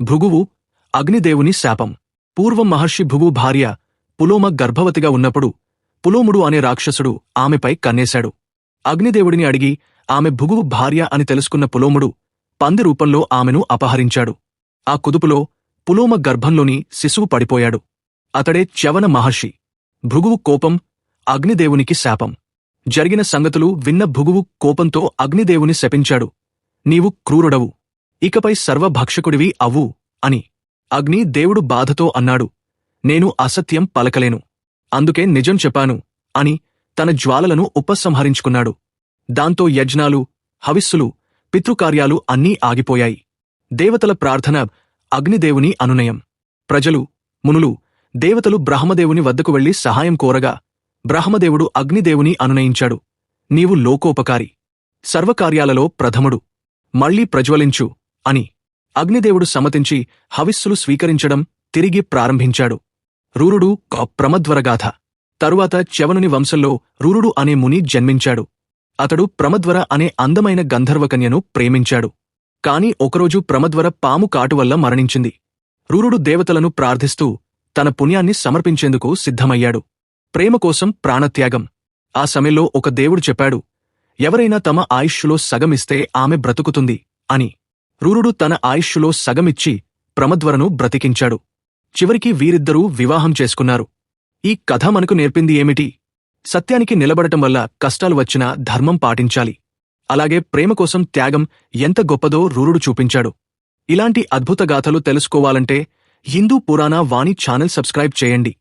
భృగువు అగ్నిదేవుని శాపం. పూర్వం మహర్షి భృగు భార్య పులోమ గర్భవతిగా ఉన్నప్పుడు పులోముడు అనే రాక్షసుడు ఆమెపై కన్నేశాడు. అగ్నిదేవుడిని అడిగి ఆమె భృగువు భార్య అని తెలుసుకున్న పులోముడు పంది రూపంలో ఆమెను అపహరించాడు. ఆ కుదుపులో పులోమ గర్భంలోని శిశువు పడిపోయాడు. అతడే చ్యవన మహర్షి. భృగువు కోపం అగ్నిదేవునికి శాపం. జరిగిన సంగతులు విన్న భృగువు కోపంతో అగ్నిదేవుని శపించాడు. నీవు క్రూరుడవు. ఇకపై సర్వభక్షకుడివి అవ్వు అని. అగ్ని దేవుడు బాధతో అన్నాడు. నేను అసత్యం పలకలేను. అందుకే నిజం చెప్పాను అని తన జ్వాలలను ఉపసంహరించుకున్నాడు. దాంతో యజ్ఞాలు హవిస్సులు పితృకార్యాలు అన్నీ ఆగిపోయాయి. దేవతల ప్రార్థన అగ్నిదేవుని అనునయం. ప్రజలు మునులు దేవతలు బ్రహ్మదేవుని వద్దకు వెళ్ళి సహాయం కోరగా బ్రహ్మదేవుడు అగ్నిదేవుని అనునయించాడు. నీవు లోకోపకారి. సర్వకార్యాలలో ప్రథముడు. మళ్ళీ ప్రజ్వలించు. అని అగ్నిదేవుడు సమ్మతించి హవిస్సులు స్వీకరించడం తిరిగి ప్రారంభించాడు. రూరుడు ఒక ప్రమద్వరగాథ తరువాత చెవనుని వంశంలో రూరుడు అనే ముని జన్మించాడు. అతడు ప్రమద్వర అనే అందమైన గంధర్వకన్యను ప్రేమించాడు. కాని ఒకరోజు ప్రమద్వర పాము కాటు వల్ల మరణించింది. రూరుడు దేవతలను ప్రార్థిస్తూ తన పుణ్యాన్ని సమర్పించేందుకు సిద్ధమయ్యాడు. ప్రేమ కోసం ప్రాణత్యాగం. ఆ సమయంలో ఒక దేవుడు చెప్పాడు ఎవరైనా తమ ఆయుష్షులో సగమిస్తే ఆమె బ్రతుకుతుంది అని. రూరుడు తన ఆయుష్షులో సగమిచ్చి ప్రమద్వరను బ్రతికించాడు. చివరికి వీరిద్దరూ వివాహం చేసుకున్నారు. ఈ కథ మనకు నేర్పింది ఏమిటి? సత్యానికి నిలబడటం వల్ల కష్టాలు వచ్చినా ధర్మం పాటించాలి. అలాగే ప్రేమ కోసం త్యాగం ఎంత గొప్పదో రూరుడు చూపించాడు. ఇలాంటి అద్భుత గాథలు తెలుసుకోవాలంటే హిందూ పురాణ వాణి ఛానల్ సబ్స్క్రైబ్ చేయండి.